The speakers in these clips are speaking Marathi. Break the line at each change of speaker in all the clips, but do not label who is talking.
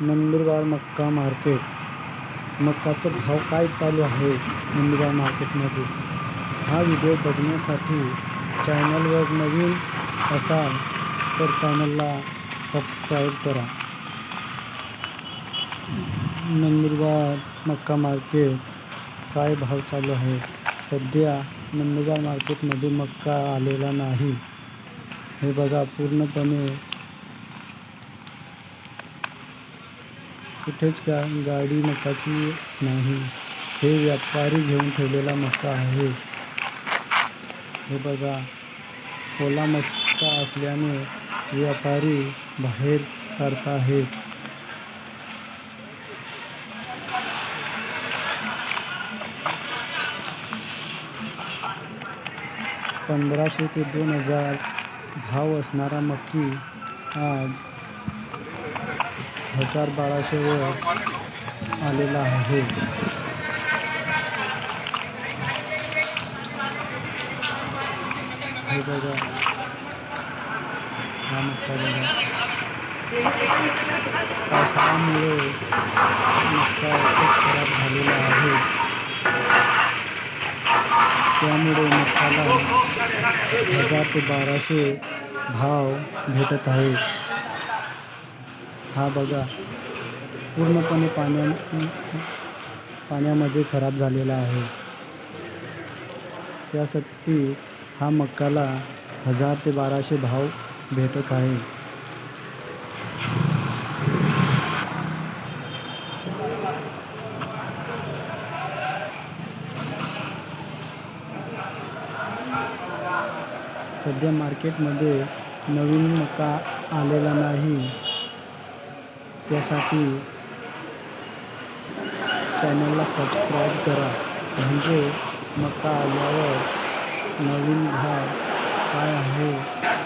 नंदुरबार मक्का मार्केट. मक्काचा भाव काय चालू आहे नंदुरबार मार्केटमध्ये? हा व्हिडिओ बघण्यासाठी चॅनलवर नवीन असाल तर चॅनलला सबस्क्राईब करा. नंदुरबार मक्का मार्केट काय भाव चालू आहे? सध्या नंदुरबार मार्केटमध्ये मक्का आलेला नाही. हे बघा पूर्णपणे कुठेच गा गाडी मकाची नाही. हे व्यापारी घेऊन ठेवलेला मका आहे. हे बघा ओला मक्का असल्याने व्यापारी बाहेर काढत आहेत पंधराशे ते दोन हजार भाव असणारा मक्की आज हज़ार बाराशेवर आलेला आहे. मक्का खूप खराब झालेला आहे. त्यामुळे हज़ार ते बाराशे भाव भेटत आहे हा बघा. पूर्णपणे पाण्या पाण्यामध्ये खराब झालेला आहे. त्यासाठी हा मक्काला हजार ते बाराशे भाव भेटत आहे. सध्या मार्केटमध्ये नवीन मका आलेला नाही. त्यासाठी चॅनलला सबस्क्राईब करा। म्हणजे मका आल्यावर नवीन भाव काय आहे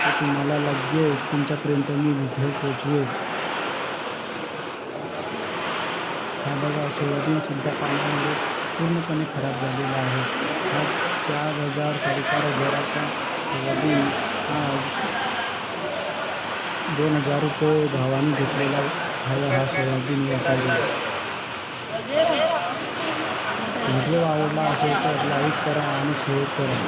ते तुम्हाला लगेच तुमच्यापर्यंत मी व्हिडिओ पोचवेल। हा बघा सोयाबीनसुद्धा पाण्यामध्ये पूर्णपणे खराब झालेला आहे. हा चार हज़ार साडेचार हजाराचा सोयाबीन आज दोन हज़ार रुपये भावाने घेतलेला आहे हा सोयाबीन व्यापारी व्हिडिओ आवडला असेल तर लाईक करा आणि शेअर करा.